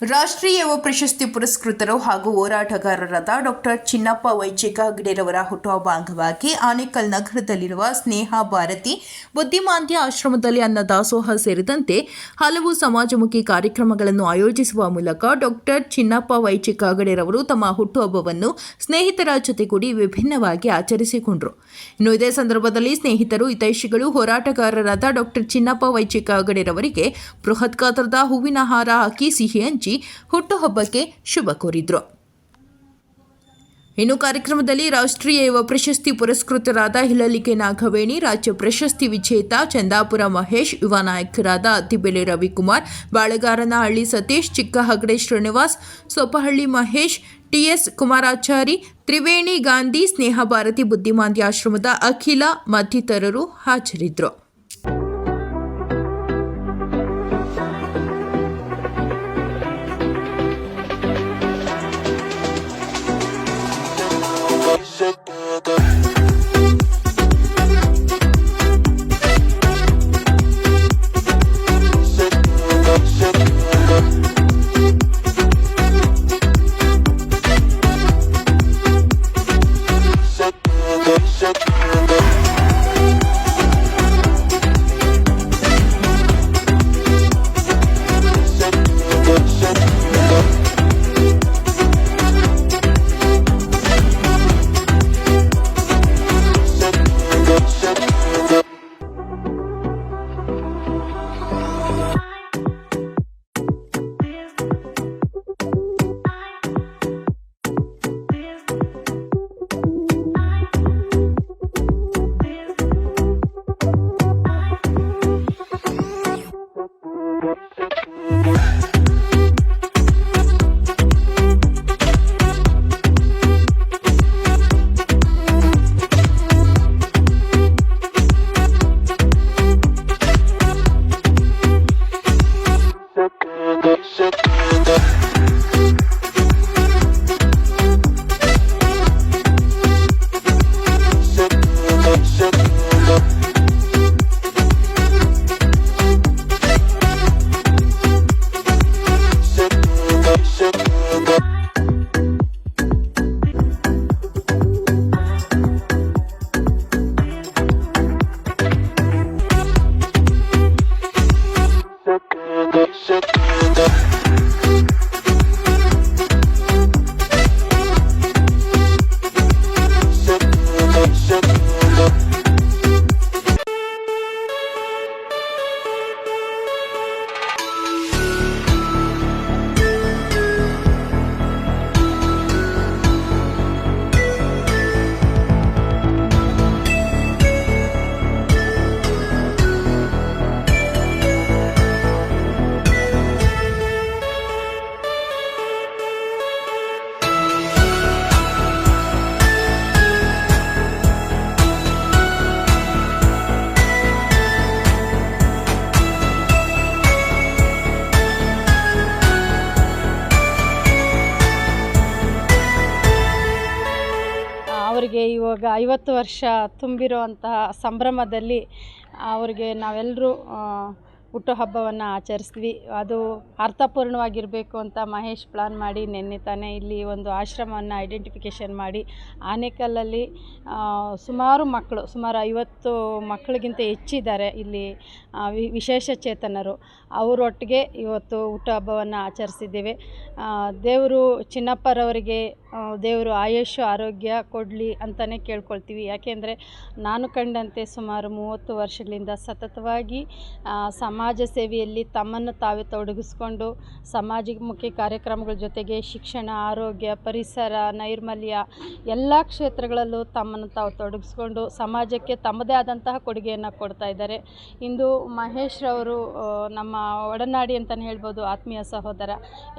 ರಾಷ್ಟ್ರೀಯ ಪ್ರಶಸ್ತಿ ಪುರಸ್ಕೃತರು ಹಾಗೂ ಹೋರಾಟಗಾರರಾದ ಡಾಕ್ಟರ್ ಚಿನ್ನಪ್ಪ ವೈಚಿಕ ಹೆಗ್ಡೆರವರ ಹುಟ್ಟುಹಬ್ಬ ಅಂಗವಾಗಿ ಆನೇಕಲ್ ನಗರದಲ್ಲಿರುವ ಸ್ನೇಹ ಭಾರತಿ ಬುದ್ಧಿಮಾಂದ್ಯ ಆಶ್ರಮದಲ್ಲಿ ಅನ್ನದಾಸೋಹ ಸೇರಿದಂತೆ ಹಲವು ಸಮಾಜಮುಖಿ ಕಾರ್ಯಕ್ರಮಗಳನ್ನು ಆಯೋಜಿಸುವ ಮೂಲಕ ಡಾಕ್ಟರ್ ಚಿನ್ನಪ್ಪ ಹೆಗ್ಡೆರವರು ತಮ್ಮ ಹುಟ್ಟುಹಬ್ಬವನ್ನು ಸ್ನೇಹಿತರ ಜೊತೆಗೂಡಿ ವಿಭಿನ್ನವಾಗಿ ಆಚರಿಸಿಕೊಂಡರು. ಇನ್ನು ಇದೇ ಸಂದರ್ಭದಲ್ಲಿ ಸ್ನೇಹಿತರು, ಹಿತೈಷಿಗಳು, ಹೋರಾಟಗಾರರಾದ ಡಾಕ್ಟರ್ ಚಿನ್ನಪ್ಪ ವೈಚಿಕ ಹೆಗಡೆರವರಿಗೆ ಬೃಹತ್ ಗಾತ್ರದ ಹೂವಿನ ಹಾರ ಹಾಕಿ ಸಿಹಿ ಹಂಚಿ ಹುಟ್ಟುಹಬ್ಬಕ್ಕೆ ಶುಭ ಕೋರಿದ್ರು. ಇನ್ನು ಕಾರ್ಯಕ್ರಮದಲ್ಲಿ ರಾಷ್ಟ್ರೀಯ ಯುವ ಪ್ರಶಸ್ತಿ ಪುರಸ್ಕೃತರಾದ ಹಿಲಲಿಕೆ ನಾಗವೇಣಿ, ರಾಜ್ಯ ಪ್ರಶಸ್ತಿ ವಿಜೇತ ಚಂದಾಪುರ ಮಹೇಶ್, ಯುವ ನಾಯಕರಾದ ಅತ್ತಿಬೆಲೆ ರವಿಕುಮಾರ್, ಬಾಳೆಗಾರನಹಳ್ಳಿ ಸತೀಶ್ ಚಿಕ್ಕ ಹಗಡೆ ಶ್ರೀನಿವಾಸ್ ಸೊಪಹಳ್ಳಿ ಮಹೇಶ್, ಟಿಎಸ್ ಕುಮಾರಾಚಾರಿ, ತ್ರಿವೇಣಿ ಗಾಂಧಿ, ಸ್ನೇಹ ಭಾರತಿ ಬುದ್ಧಿಮಾಂದ್ಯ ಆಶ್ರಮದ ಅಖಿಲ ಮತ್ತಿತರರು ಹಾಜರಿದ್ದರು Shake it ಅವರಿಗೆ ಇವಾಗ ಐವತ್ತು ವರ್ಷ ತುಂಬಿರುವಂತಹ ಸಂಭ್ರಮದಲ್ಲಿ ಅವರಿಗೆ ನಾವೆಲ್ಲರೂ ಹುಟ್ಟುಹಬ್ಬವನ್ನು ಆಚರಿಸ್ತೀವಿ. ಅದು ಅರ್ಥಪೂರ್ಣವಾಗಿರಬೇಕು ಅಂತ ಮಹೇಶ್ ಪ್ಲಾನ್ ಮಾಡಿ ನಿನ್ನೆ ತಾನೇ ಇಲ್ಲಿ ಒಂದು ಆಶ್ರಮವನ್ನು ಐಡೆಂಟಿಫಿಕೇಷನ್ ಮಾಡಿ ಆನೇಕಲ್ಲಲ್ಲಿ ಸುಮಾರು ಮಕ್ಕಳು, ಸುಮಾರು ಐವತ್ತು ಮಕ್ಕಳಿಗಿಂತ ಹೆಚ್ಚಿದ್ದಾರೆ ಇಲ್ಲಿ ವಿಶೇಷ ಚೇತನರು. ಅವರೊಟ್ಟಿಗೆ ಇವತ್ತು ಹುಟ್ಟುಹಬ್ಬವನ್ನು ಆಚರಿಸಿದ್ದೇವೆ. ದೇವರು ಚಿನ್ನಪ್ಪರವರಿಗೆ ದೇವರು ಆಯುಷ್ಯ ಆರೋಗ್ಯ ಕೊಡಲಿ ಅಂತಲೇ ಕೇಳ್ಕೊಳ್ತೀವಿ. ಯಾಕೆಂದರೆ ನಾನು ಕಂಡಂತೆ ಸುಮಾರು ಮೂವತ್ತು ವರ್ಷಗಳಿಂದ ಸತತವಾಗಿ ಸಮಾಜ ಸೇವೆಯಲ್ಲಿ ತಮ್ಮನ್ನು ತಾವೇ ತೊಡಗಿಸ್ಕೊಂಡು ಸಮಾಜಮುಖಿ ಕಾರ್ಯಕ್ರಮಗಳ ಜೊತೆಗೆ ಶಿಕ್ಷಣ, ಆರೋಗ್ಯ, ಪರಿಸರ, ನೈರ್ಮಲ್ಯ ಎಲ್ಲ ಕ್ಷೇತ್ರಗಳಲ್ಲೂ ತಮ್ಮನ್ನು ತಾವು ತೊಡಗಿಸ್ಕೊಂಡು, ಸಮಾಜಕ್ಕೆ ತಮ್ಮದೇ ಆದಂತಹ ಕೊಡುಗೆಯನ್ನು ಕೊಡ್ತಾ ಇದ್ದಾರೆ. ಇಂದು ಮಹೇಶ್ ರವರು ನಮ್ಮ ಒಡನಾಡಿ ಅಂತಲೇ ಹೇಳ್ಬೋದು ಆತ್ಮೀಯ ಸಹೋದರ.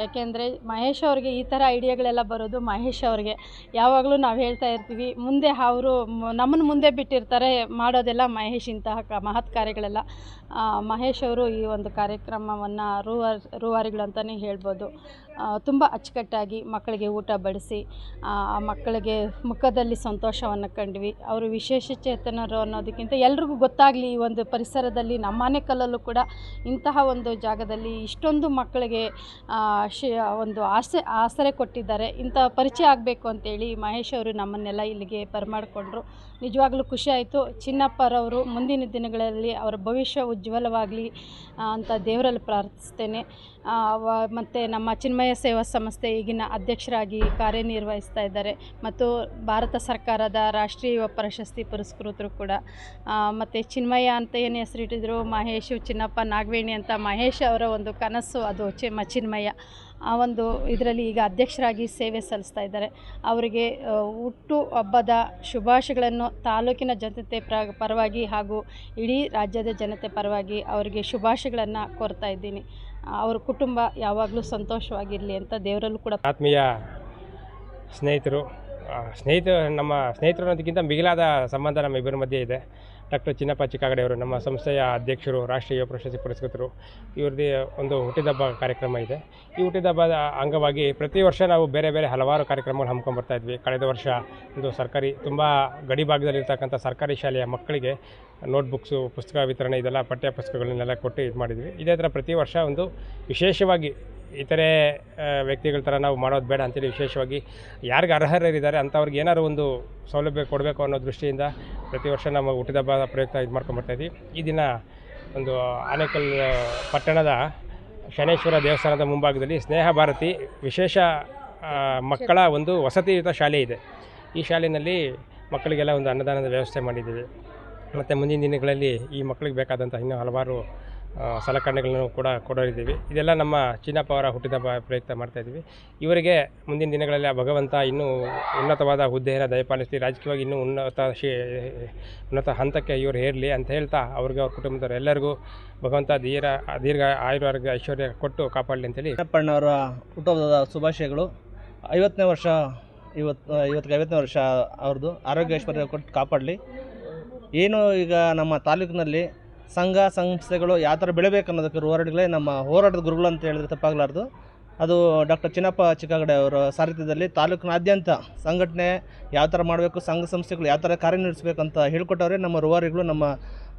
ಯಾಕೆಂದರೆ ಮಹೇಶ್ ಅವರಿಗೆ ಈ ಥರ ಐಡಿಯಾಗಳೆಲ್ಲ ಬರೋದು ಮಹೇಶ್ ಅವ್ರಿಗೆ. ಯಾವಾಗಲೂ ನಾವು ಹೇಳ್ತಾ ಇರ್ತೀವಿ, ಮುಂದೆ ಅವರು ನಮ್ಮನ್ನು ಮುಂದೆ ಬಿಟ್ಟಿರ್ತಾರೆ ಮಾಡೋದೆಲ್ಲ ಮಹೇಶ್ ಇಂತಹ ಕ, ಮಹತ್ ಕಾರ್ಯಗಳೆಲ್ಲ. ಮಹೇಶ್ ಅವರು ಈ ಒಂದು ಕಾರ್ಯಕ್ರಮವನ್ನು ರೂವಾರ್, ರೂವಾರಿಗಳು ಅಂತಲೇ ಹೇಳ್ಬೋದು. ತುಂಬ ಅಚ್ಚುಕಟ್ಟಾಗಿ ಮಕ್ಕಳಿಗೆ ಊಟ ಬಡಿಸಿ ಮಕ್ಕಳಿಗೆ ಮುಖದಲ್ಲಿ ಸಂತೋಷವನ್ನು ಕಂಡ್ವಿ. ಅವರು ವಿಶೇಷ ಚೇತನರು ಅನ್ನೋದಕ್ಕಿಂತ ಎಲ್ರಿಗೂ ಗೊತ್ತಾಗಲಿ ಈ ಒಂದು ಪರಿಸರದಲ್ಲಿ, ನಮ್ಮನೆ ಆನೇಕಲ್ಲಲ್ಲೂ ಕೂಡ ಇಂತಹ ಒಂದು ಜಾಗದಲ್ಲಿ ಇಷ್ಟೊಂದು ಮಕ್ಕಳಿಗೆ ಶಿ, ಒಂದು ಆಸೆ, ಆಸರೆ ಕೊಟ್ಟಿದ್ದಾರೆ. ಇಂಥ ಪರಿಚಯ ಆಗಬೇಕು ಅಂತೇಳಿ ಮಹೇಶ್ ಅವರು ನಮ್ಮನ್ನೆಲ್ಲ ಇಲ್ಲಿಗೆ ಬರಮಾಡಿಕೊಂಡ್ರು. ನಿಜವಾಗ್ಲೂ ಖುಷಿ ಆಯಿತು. ಚಿನ್ನಪ್ಪರವರು ಮುಂದಿನ ದಿನಗಳಲ್ಲಿ ಅವರ ಭವಿಷ್ಯ ಉಜ್ವಲವಾಗಲಿ ಅಂತ ದೇವರಲ್ಲಿ ಪ್ರಾರ್ಥಿಸ್ತೇನೆ. ಮತ್ತು ನಮ್ಮ ಚಿನ್ಮಯ ಸೇವಾ ಸಂಸ್ಥೆ ಈಗಿನ ಅಧ್ಯಕ್ಷರಾಗಿ ಕಾರ್ಯನಿರ್ವಹಿಸ್ತಾ ಇದ್ದಾರೆ. ಮತ್ತು ಭಾರತ ಸರ್ಕಾರದ ರಾಷ್ಟ್ರೀಯ ಪ್ರಶಸ್ತಿ ಪುರಸ್ಕೃತರು ಕೂಡ. ಮತ್ತು ಚಿನ್ಮಯ ಅಂತ ಏನು ಹೆಸರಿಟ್ಟಿದ್ರು? ಮಹೇಶು, ಚಿನ್ನಪ್ಪ, ನಾಗವೇಣಿ ಅಂತ ಮಹೇಶ್ ಅವರ ಒಂದು ಕನಸು, ಅದು ಚಿಮ್ಮ ಚಿನ್ಮಯ್ಯ ಚಿನ್ಮಯ. ಆ ಒಂದು ಇದರಲ್ಲಿ ಈಗ ಅಧ್ಯಕ್ಷರಾಗಿ ಸೇವೆ ಸಲ್ಲಿಸ್ತಾ ಇದ್ದಾರೆ. ಅವರಿಗೆ ಹುಟ್ಟು ಹಬ್ಬದ ಶುಭಾಶಯಗಳನ್ನು ತಾಲೂಕಿನ ಜನತೆ ಪ್ರ, ಪರವಾಗಿ ಹಾಗೂ ಇಡೀ ರಾಜ್ಯದ ಜನತೆ ಪರವಾಗಿ ಅವರಿಗೆ ಶುಭಾಶಯಗಳನ್ನು ಕೋರ್ತಾ ಇದ್ದೀನಿ. ಅವ್ರ ಕುಟುಂಬ ಯಾವಾಗಲೂ ಸಂತೋಷವಾಗಿರಲಿ ಅಂತ ದೇವರಲ್ಲೂ ಕೂಡ ಆತ್ಮೀಯ ಸ್ನೇಹಿತರು ಸ್ನೇಹಿತರು ನಮ್ಮ ಸ್ನೇಹಿತರು ಅನ್ನೋದಕ್ಕಿಂತ ಮಿಗಿಲಾದ ಸಂಬಂಧ ನಮ್ಮ ಇಬ್ಬರ ಮಧ್ಯೆ ಇದೆ. ಡಾಕ್ಟರ್ ಚಿನ್ನಪ್ಪ ಚಿಕ್ಕಾಗಡೆ ಅವರು, ನಮ್ಮ ಸಂಸ್ಥೆಯ ಅಧ್ಯಕ್ಷರು, ರಾಷ್ಟ್ರೀಯ ಯುವ ಪ್ರಶಸ್ತಿ ಪುರಸ್ಕೃತರು, ಇವ್ರದ್ದು ಒಂದು ಹುಟ್ಟಿದಬ್ಬ ಕಾರ್ಯಕ್ರಮ ಇದೆ. ಈ ಹುಟ್ಟಿದಬ್ಬದ ಅಂಗವಾಗಿ ಪ್ರತಿ ವರ್ಷ ನಾವು ಬೇರೆ ಬೇರೆ ಹಲವಾರು ಕಾರ್ಯಕ್ರಮಗಳು ಹಮ್ಮಿಕೊಂಡ್ಬರ್ತಾ ಇದ್ವಿ. ಕಳೆದ ವರ್ಷ ಒಂದು ಸರ್ಕಾರಿ, ತುಂಬ ಗಡಿ ಭಾಗದಲ್ಲಿರ್ತಕ್ಕಂಥ ಸರ್ಕಾರಿ ಶಾಲೆಯ ಮಕ್ಕಳಿಗೆ ನೋಟ್ಬುಕ್ಸು, ಪುಸ್ತಕ ವಿತರಣೆ ಇದೆಲ್ಲ ಪಠ್ಯ ಪುಸ್ತಕಗಳನ್ನೆಲ್ಲ ಕೊಟ್ಟು ಇದು ಮಾಡಿದ್ವಿ ಇದೇ ಥರ ಪ್ರತಿ ವರ್ಷ ಒಂದು ವಿಶೇಷವಾಗಿ ಇತರೆ ವ್ಯಕ್ತಿಗಳ ಥರ ನಾವು ಮಾಡೋದು ಬೇಡ ಅಂತೇಳಿ ವಿಶೇಷವಾಗಿ ಯಾರಿಗೆ ಅರ್ಹರಿದ್ದಾರೆ ಅಂಥವ್ರಿಗೆ ಏನಾದ್ರು ಒಂದು ಸೌಲಭ್ಯ ಕೊಡಬೇಕು ಅನ್ನೋ ದೃಷ್ಟಿಯಿಂದ ಪ್ರತಿ ವರ್ಷ ನಮ್ಮ ಹುಟ್ಟಿದಬ್ಬ ಪ್ರಯುಕ್ತ ಇದು ಮಾಡ್ಕೊಂಬರ್ತಾಯಿದ್ವಿ ಈ ದಿನ ಒಂದು ಆನೇಕಲ್ ಪಟ್ಟಣದ ಶನೇಶ್ವರ ದೇವಸ್ಥಾನದ ಮುಂಭಾಗದಲ್ಲಿ ಸ್ನೇಹ ಭಾರತಿ ವಿಶೇಷ ಮಕ್ಕಳ ಒಂದು ವಸತಿಯುತ ಶಾಲೆ ಇದೆ. ಈ ಶಾಲೆಯಲ್ಲಿ ಮಕ್ಕಳಿಗೆಲ್ಲ ಒಂದು ಅನ್ನದಾನದ ವ್ಯವಸ್ಥೆ ಮಾಡಿದ್ದೀವಿ. ಮತ್ತು ಮುಂದಿನ ದಿನಗಳಲ್ಲಿ ಈ ಮಕ್ಕಳಿಗೆ ಬೇಕಾದಂಥ ಇನ್ನೂ ಹಲವಾರು ಸಲಕರಣೆಗಳನ್ನು ಕೂಡ ಕೊಡೋರಿದ್ದೀವಿ ಇದೆಲ್ಲ ನಮ್ಮ ಚಿನ್ನಪ್ಪ ಅವರ ಹುಟ್ಟಿದಬ್ಬ ಪ್ರಯುಕ್ತ ಮಾಡ್ತಾಯಿದ್ದೀವಿ ಇವರಿಗೆ ಮುಂದಿನ ದಿನಗಳಲ್ಲಿ ಆ ಭಗವಂತ ಇನ್ನೂ ಉನ್ನತವಾದ ಹುದ್ದೆಯನ್ನು ದಯಪಾಲಿಸಿ, ರಾಜಕೀಯವಾಗಿ ಇನ್ನೂ ಉನ್ನತ ಶಿ, ಉನ್ನತ ಹಂತಕ್ಕೆ ಇವರು ಹೇರಲಿ ಅಂತ ಹೇಳ್ತಾ ಅವ್ರಿಗೆ ಅವ್ರ ಕುಟುಂಬದವ್ರು ಎಲ್ಲರಿಗೂ ಭಗವಂತ ಧೀರ ದೀರ್ಘ ಆಯುರ್ವರ್ಗ ಐಶ್ವರ್ಯ ಕೊಟ್ಟು ಕಾಪಾಡಲಿ ಅಂತೇಳಿ ಚಿನ್ನಪ್ಪಣ್ಣವರ ಹುಟ್ಟುಹಬ್ಬದ ಶುಭಾಶಯಗಳು. ಐವತ್ತನೇ ವರ್ಷ ಇವತ್ತು ಇವತ್ತಿಗೆ ಐವತ್ತನೇ ವರ್ಷ ಅವ್ರದ್ದು. ಆರೋಗ್ಯ ಐಶ್ವರ್ಯ ಕೊಟ್ಟು ಕಾಪಾಡಲಿ. ಏನು ಈಗ ನಮ್ಮ ತಾಲೂಕಿನಲ್ಲಿ ಸಂಘ ಸಂಸ್ಥೆಗಳು ಯಾವ ಥರ ಬೆಳಿಬೇಕು ಅನ್ನೋದಕ್ಕೆ ಹೋರಾಟಗಳೇ ನಮ್ಮ ಹೋರಾಟದ ಗುರುಗಳು ಅಂತ ಹೇಳಿದ್ರೆ ತಪ್ಪಾಗಲಾರ್ದು. ಅದು ಡಾಕ್ಟರ್ ಚಿನ್ನಪ್ಪ ಚಿಕ್ಕಗಡೆ ಅವರ ಸಾರಥ್ಯದಲ್ಲಿ ತಾಲೂಕಿನಾದ್ಯಂತ ಸಂಘಟನೆ ಯಾವ ಥರ ಮಾಡಬೇಕು, ಸಂಘ ಸಂಸ್ಥೆಗಳು ಯಾವ ಥರ ಕಾರ್ಯನಿರ್ವಹಿಸಬೇಕು ಅಂತ ಹೇಳ್ಕೊಟ್ಟವ್ರೆ ನಮ್ಮ ರೂವಾರಿಗಳು, ನಮ್ಮ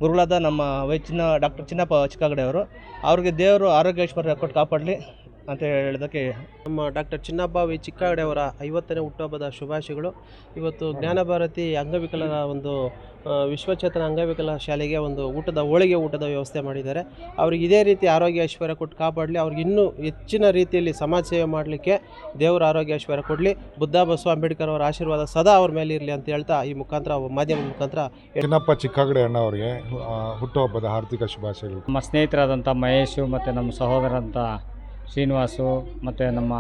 ಗುರುಗಳಾದ ನಮ್ಮ ವೈ ಚಿನ್ನ ಡಾಕ್ಟರ್ ಚಿನ್ನಪ್ಪ ಚಿಕ್ಕಗಡೆ ಅವರು. ಅವ್ರಿಗೆ ದೇವರು ಆರೋಗ್ಯ ಐಶ್ವರ್ಯ ಕೊಟ್ಟು ಕಾಪಾಡಲಿ. ಅಂತ ಹೇಳೋದಕ್ಕೆ ನಮ್ಮ ಡಾಕ್ಟರ್ ಚಿನ್ನಪ್ಪ ವಿ ಚಿಕ್ಕಾಗಡೆ ಅವರ ಐವತ್ತನೇ ಹುಟ್ಟುಹಬ್ಬದ ಶುಭಾಶಯಗಳು. ಇವತ್ತು ಜ್ಞಾನಭಾರತಿ ಅಂಗವಿಕಲರ ಒಂದು ವಿಶ್ವಚೇತನ ಅಂಗವಿಕಲ ಶಾಲೆಗೆ ಒಂದು ಊಟದ ಹೋಳಿಗೆ ಊಟದ ವ್ಯವಸ್ಥೆ ಮಾಡಿದ್ದಾರೆ. ಅವ್ರಿಗೆ ಇದೇ ರೀತಿ ಆರೋಗ್ಯ ಐಶ್ವರ್ಯ ಕೊಟ್ಟು ಕಾಪಾಡಲಿ. ಅವ್ರಿಗೆ ಇನ್ನೂ ಹೆಚ್ಚಿನ ರೀತಿಯಲ್ಲಿ ಸಮಾಜ ಸೇವೆ ಮಾಡಲಿಕ್ಕೆ ದೇವರ ಆರೋಗ್ಯ ಐಶ್ವರ್ಯ ಕೊಡಲಿ. ಬುದ್ಧ ಬಸವ ಅಂಬೇಡ್ಕರ್ ಅವರ ಆಶೀರ್ವಾದ ಸದಾ ಅವ್ರ ಮೇಲೆ ಇರಲಿ ಅಂತ ಹೇಳ್ತಾ ಈ ಮುಖಾಂತರ ಮಾಧ್ಯಮದ ಮುಖಾಂತರ ಚಿನ್ನಪ್ಪ ಚಿಕ್ಕಗಡೆ ಅಣ್ಣ ಅವರಿಗೆ ಹುಟ್ಟುಹಬ್ಬದ ಹಾರ್ದಿಕ ಶುಭಾಶಯಗಳು. ನಮ್ಮ ಸ್ನೇಹಿತರಾದಂಥ ಮಹೇಶು ಮತ್ತು ನಮ್ಮ ಸಹೋದರಂಥ ಶ್ರೀನಿವಾಸು ಮತ್ತು ನಮ್ಮ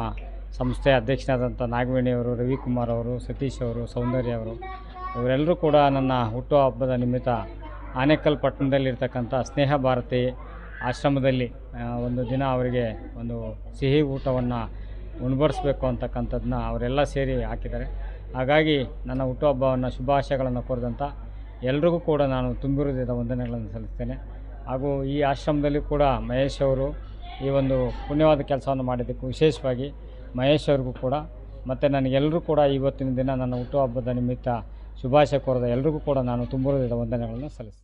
ಸಂಸ್ಥೆಯ ಅಧ್ಯಕ್ಷರಾದಂಥ ನಾಗವೇಣಿಯವರು ರವಿಕುಮಾರ್ ಅವರು, ಸತೀಶ್ ಅವರು, ಸೌಂದರ್ಯ ಅವರು, ಇವರೆಲ್ಲರೂ ಕೂಡ ನನ್ನ ಹುಟ್ಟುಹಬ್ಬದ ನಿಮಿತ್ತ ಆನೇಕಲ್ ಪಟ್ಟಣದಲ್ಲಿರ್ತಕ್ಕಂಥ ಸ್ನೇಹ ಭಾರತಿ ಆಶ್ರಮದಲ್ಲಿ ಒಂದು ದಿನ ಅವರಿಗೆ ಒಂದು ಸಿಹಿ ಊಟವನ್ನು ಉಣಬಡಿಸ್ಬೇಕು ಅಂತಕ್ಕಂಥದ್ದನ್ನ ಅವರೆಲ್ಲ ಸೇರಿ ಹಾಕಿದ್ದಾರೆ. ಹಾಗಾಗಿ ನನ್ನ ಹುಟ್ಟುಹಬ್ಬವನ್ನು ಶುಭಾಶಯಗಳನ್ನು ಕೋರಿದಂಥ ಎಲ್ರಿಗೂ ಕೂಡ ನಾನು ತುಂಬಿರುವುದಿದ್ದ ವಂದನೆಗಳನ್ನು ಸಲ್ಲಿಸ್ತೇನೆ. ಹಾಗೂ ಈ ಆಶ್ರಮದಲ್ಲಿ ಕೂಡ ಮಹೇಶ್ ಅವರು ಈ ಒಂದು ಪುಣ್ಯವಾದ ಕೆಲಸವನ್ನು ಮಾಡಿದ್ದಕ್ಕೂ ವಿಶೇಷವಾಗಿ ಮಹೇಶ್ ಅವ್ರಿಗೂ ಕೂಡ, ಮತ್ತು ನನಗೆಲ್ಲರೂ ಕೂಡ ಇವತ್ತಿನ ದಿನ ನನ್ನ ಹುಟ್ಟುಹಬ್ಬದ ನಿಮಿತ್ತ ಶುಭಾಶಯ ಕೋರದ ಎಲ್ರಿಗೂ ಕೂಡ ನಾನು ತುಂಬಿರುವುದಿದ ವಂದನೆಗಳನ್ನು ಸಲ್ಲಿಸ್ತೇನೆ.